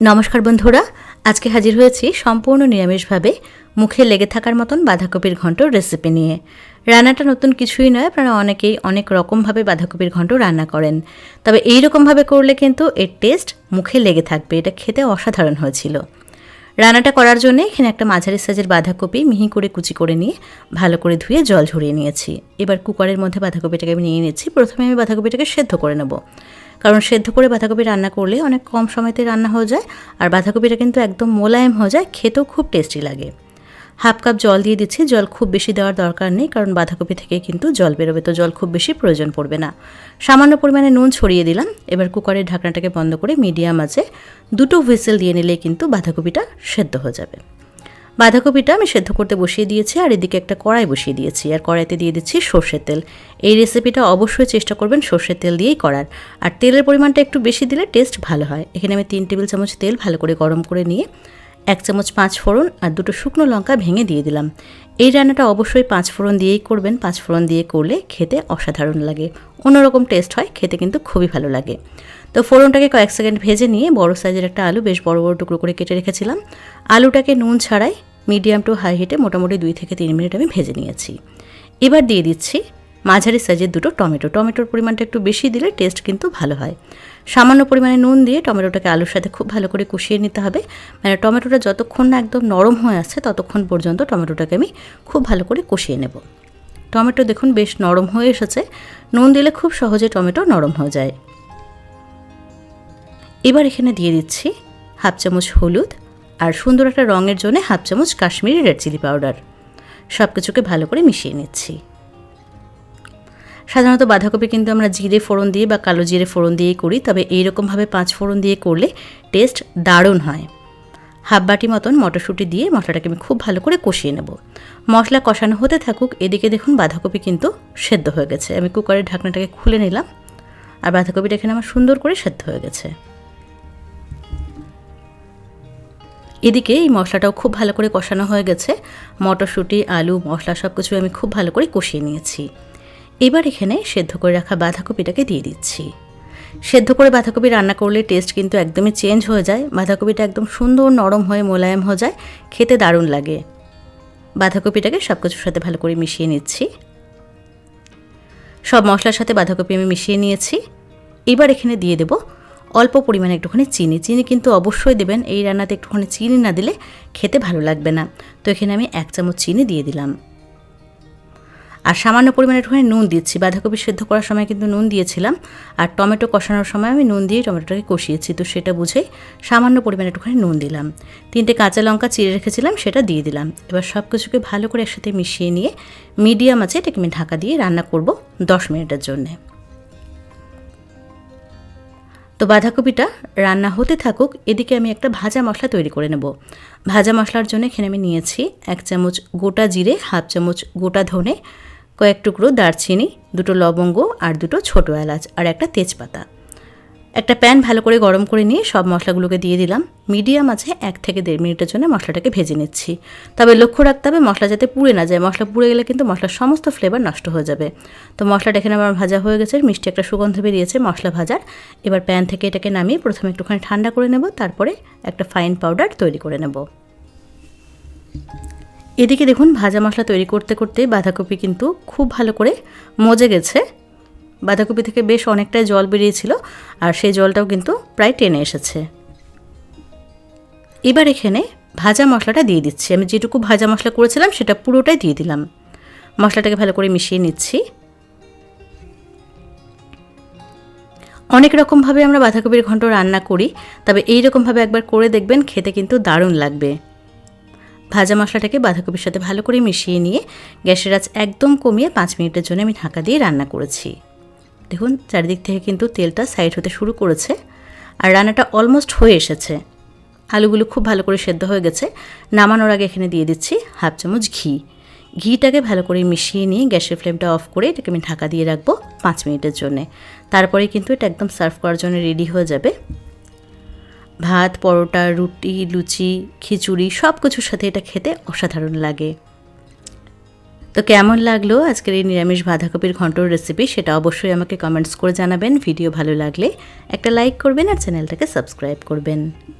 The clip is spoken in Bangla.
নমস্কার বন্ধুরা, আজকে হাজির হয়েছি সম্পূর্ণ নিরামিষভাবে মুখে লেগে থাকার মতন বাঁধাকপির ঘন্টর রেসিপি নিয়ে। রান্নাটা নতুন কিছুই নয়, আপনারা অনেকেই অনেক রকমভাবে বাঁধাকপির ঘন্ট রান্না করেন। তবে এই রকমভাবে করলে কিন্তু এর টেস্ট মুখে লেগে থাকবে, এটা খেতে অসাধারণ হয়েছিল। রান্নাটা করার জন্য এখানে একটা মাঝারি সাইজের বাঁধাকপি মিহি করে কুচি করে নিয়ে ভালো করে ধুয়ে জল ঝরিয়ে নিয়েছি। এবার কুকারের মধ্যে বাঁধাকপিটাকে আমি নিয়ে নিচ্ছি, প্রথমে আমি বাঁধাকপিটাকে সেদ্ধ করে নেব। কারণ সেদ্ধ করে বাঁধাকপি রান্না করলে অনেক কম সময়তে রান্না হয়ে যায়, আর বাঁধাকপিটা কিন্তু একদম মোলায়েম হয়ে যায়, খেতেও খুব টেস্টি লাগে। হাফ কাপ জল দিয়ে দিচ্ছি, জল খুব বেশি দেওয়ার দরকার নেই, কারণ বাঁধাকপি থেকে কিন্তু জল বেরোবে, তো জল খুব বেশি প্রয়োজন পড়বে না। সামান্য পরিমাণে নুন ছড়িয়ে দিলাম, এবার কুকারের ঢাকনাটাকে বন্ধ করে মিডিয়াম আছে দুটো হুইসেল দিয়ে নিলে কিন্তু বাঁধাকপিটা সেদ্ধ হয়ে যাবে। বাঁধাকপিটা আমি সেদ্ধ করতে বসিয়ে দিয়েছি, আর এদিকে একটা কড়াই বসিয়ে দিয়েছি, আর কড়াইতে দিয়ে দিচ্ছি সর্ষের তেল। এই রেসিপিটা অবশ্যই চেষ্টা করবেন সর্ষের তেল দিয়েই করার। আর তেলের পরিমাণটা একটু বেশি দিলে টেস্ট ভালো হয়। এখানে আমি তিন টেবিল চামচ তেল ভালো করে গরম করে নিয়ে এক চামচ পাঁচ ফোড়ন আর দুটো শুকনো লঙ্কা ভেঙে দিয়ে দিলাম। এই রান্নাটা অবশ্যই পাঁচ ফোড়ন দিয়েই করবেন। পাঁচ ফোড়ন দিয়ে করলে খেতে অসাধারণ লাগে। অন্যরকম টেস্ট হয়, খেতে কিন্তু খুবই ভালো লাগে। তো ফোড়নটাকে কয়েক সেকেন্ড ভেজে নিয়ে বড় সাইজের একটা আলু, বেশ বড় বড় টুকরো করে কেটে রেখেছিলাম। আলুটাকে নুন ছাড়াই মিডিয়াম টু হাই হিটে মোটামুটি দুই থেকে তিন মিনিট আমি ভেজে নিয়েছি। এবার দিয়ে দিচ্ছি মাঝারি সাইজের দুটো টমেটো। টমেটোর পরিমাণটা একটু বেশি দিলে টেস্ট কিন্তু ভালো হয়। সামান্য পরিমাণে নুন দিয়ে টমেটোটাকে আলুর সাথে খুব ভালো করে কষিয়ে নিতে হবে। মানে টমেটোটা যতক্ষণ না একদম নরম হয়ে আছে ততক্ষণ পর্যন্ত টমেটোটাকে আমি খুব ভালো করে কষিয়ে নেব। টমেটো দেখুন বেশ নরম হয়ে এসেছে। নুন দিলে খুব সহজে টমেটো নরম হয়ে যায়। এবার এখানে দিয়ে দিচ্ছি হাফ চামচ হলুদ। আর সুন্দর একটা রঙের জন্য হাফ চামচ কাশ্মীরি রেড চিলি পাউডার। সব কিছুকে ভালো করে মিশিয়ে নিচ্ছি। সাধারণত বাঁধাকপি কিন্তু আমরা জিরে ফোড়ন দিয়ে বা কালো জিরে ফোড়ন দিয়েই করি, তবে এইরকমভাবে পাঁচ ফোড়ন দিয়ে করলে টেস্ট দারুণ হয়। হাফ বাটি মতন মটরশুঁটি দিয়ে মশলাটাকে আমি খুব ভালো করে কষিয়ে নেব। মশলা কষানো হতে থাকুক, এদিকে দেখুন বাঁধাকপি কিন্তু সেদ্ধ হয়ে গেছে। আমি কুকারের ঢাকনাটাকে খুলে নিলাম, আর বাঁধাকপিটা এখানে আমার সুন্দর করে সেদ্ধ হয়ে গেছে। এদিকে এই মশলাটাও খুব ভালো করে কষানো হয়ে গেছে। মটরশুঁটি, আলু, মশলা সব কিছু আমি খুব ভালো করে কষিয়ে নিয়েছি। এবার এখানে সেদ্ধ করে রাখা বাঁধাকপিটাকে দিয়ে দিচ্ছি। সেদ্ধ করে বাঁধাকপি রান্না করলে টেস্ট কিন্তু একদমই চেঞ্জ হয়ে যায়। বাঁধাকপিটা একদম সুন্দর নরম হয়ে মোলায়েম হয়ে যায়। খেতে দারুণ লাগে। বাঁধাকপিটাকে সব কিছুর সাথে ভালো করে মিশিয়ে নিচ্ছি। সব মশলার সাথে বাঁধাকপি আমি মিশিয়ে নিয়েছি। এবার এখানে দিয়ে দেবো অল্প পরিমাণে একটুখানি চিনি। চিনি কিন্তু অবশ্যই দেবেন, এই রান্নাতে একটুখানি চিনি না দিলে খেতে ভালো লাগবে না। তো এখানে আমি এক চামচ চিনি দিয়ে দিলাম। আর সামান্য পরিমাণে একটুখানি নুন দিচ্ছি। বাঁধাকপি সেদ্ধ করার সময় কিন্তু নুন দিয়েছিলাম। আর টমেটো কষানোর সময় আমি নুন দিয়ে টমেটোটাকে কষিয়েছি। তো সেটা বুঝেই সামান্য পরিমাণে একটুখানি নুন দিলাম। তিনটে কাঁচা লঙ্কা চিড়ে রেখেছিলাম, সেটা দিয়ে দিলাম। এবার সব কিছুকে ভালো করে একসাথে মিশিয়ে নিয়ে, মিডিয়াম আছে, এটাকে আমি ঢাকা দিয়ে রান্না করব দশ মিনিটের জন্যে। তো বাঁধাকপিটা রান্না হতে থাকুক, এদিকে আমি একটা ভাজা মশলা তৈরি করে নেব। ভাজা মশলার জন্য এখানে আমি নিয়েছি এক চামচ গোটা জিরে, হাফ চামচ গোটা ধনে, কয়েক টুকরো দারচিনি, দুটো লবঙ্গ আর দুটো ছোটো এলাচ আর একটা তেজপাতা। একটা প্যান ভালো করে গরম করে নিয়ে সব মশলাগুলোকে দিয়ে দিলাম। মিডিয়াম আছে এক থেকে দেড় মিনিটের জন্য মশলাটাকে ভেজে নিচ্ছি। তবে লক্ষ্য রাখতে হবে মশলা যাতে পুড়ে না যায়। মশলা পুড়ে গেলে কিন্তু মশলার সমস্ত ফ্লেভার নষ্ট হয়ে যাবে। তো মশলাটা এখানে আমার ভাজা হয়ে গেছে। মিষ্টি একটা সুগন্ধ বেরিয়েছে মশলা ভাজার। এবার প্যান থেকে এটাকে নামিয়ে প্রথমে একটুখানি ঠান্ডা করে নেব। তারপরে একটা ফাইন পাউডার তৈরি করে নেব। এদিকে দেখুন ভাজা মশলা তৈরি করতে করতে বাঁধাকপি কিন্তু খুব ভালো করে মজে গেছে। বাঁধাকপি থেকে বেশ অনেকটাই জল বেরিয়েছিল আর সেই জলটাও কিন্তু প্রায় টেনে এসেছে। এবার এখানে ভাজা মশলাটা দিয়ে দিচ্ছি। আমি যেটুকু ভাজা মশলা করেছিলাম সেটা পুরোটাই দিয়ে দিলাম। মশলাটাকে ভালো করে মিশিয়ে নিচ্ছি। অনেক রকমভাবে আমরা বাঁধাকপির ঘন্ট রান্না করি, তবে এই রকমভাবে একবার করে দেখবেন খেতে কিন্তু দারুণ লাগবে। ভাজা মশলাটাকে বাঁধাকপির সাথে ভালো করে মিশিয়ে নিয়ে গ্যাসের আঁচ একদম কমিয়ে পাঁচ মিনিটের জন্য আমি ঢাকা দিয়ে রান্না করেছি। দেখুন, চারিদিক থেকে কিন্তু তেলটা সাইড হতে শুরু করেছে আর রান্নাটা অলমোস্ট হয়ে এসেছে। আলুগুলো খুব ভালো করে সেদ্ধ হয়ে গেছে। নামানোর আগে এখানে দিয়ে দিচ্ছি হাফ চামচ ঘি। ঘিটাকে ভালো করে মিশিয়ে নিয়ে গ্যাসের ফ্লেমটা অফ করে এটাকে আমি ঢাকা দিয়ে রাখব পাঁচ মিনিটের জন্যে। তারপরে কিন্তু এটা একদম সার্ভ করার জন্য রেডি হয়ে যাবে। ভাত, পরোটা, রুটি, লুচি, খিচুড়ি সব কিছুর সাথে এটা খেতে অসাধারণ লাগে। তো কেমন লাগল আজকের এই নিরামিষ বাঁধাকপির ঘন্টর রেসিপি সেটা অবশ্যই আমাকে কমেন্টস করে জানাবেন। ভিডিও ভালো লাগলে একটা লাইক করবেন আর চ্যানেলটাকে সাবস্ক্রাইব করবেন।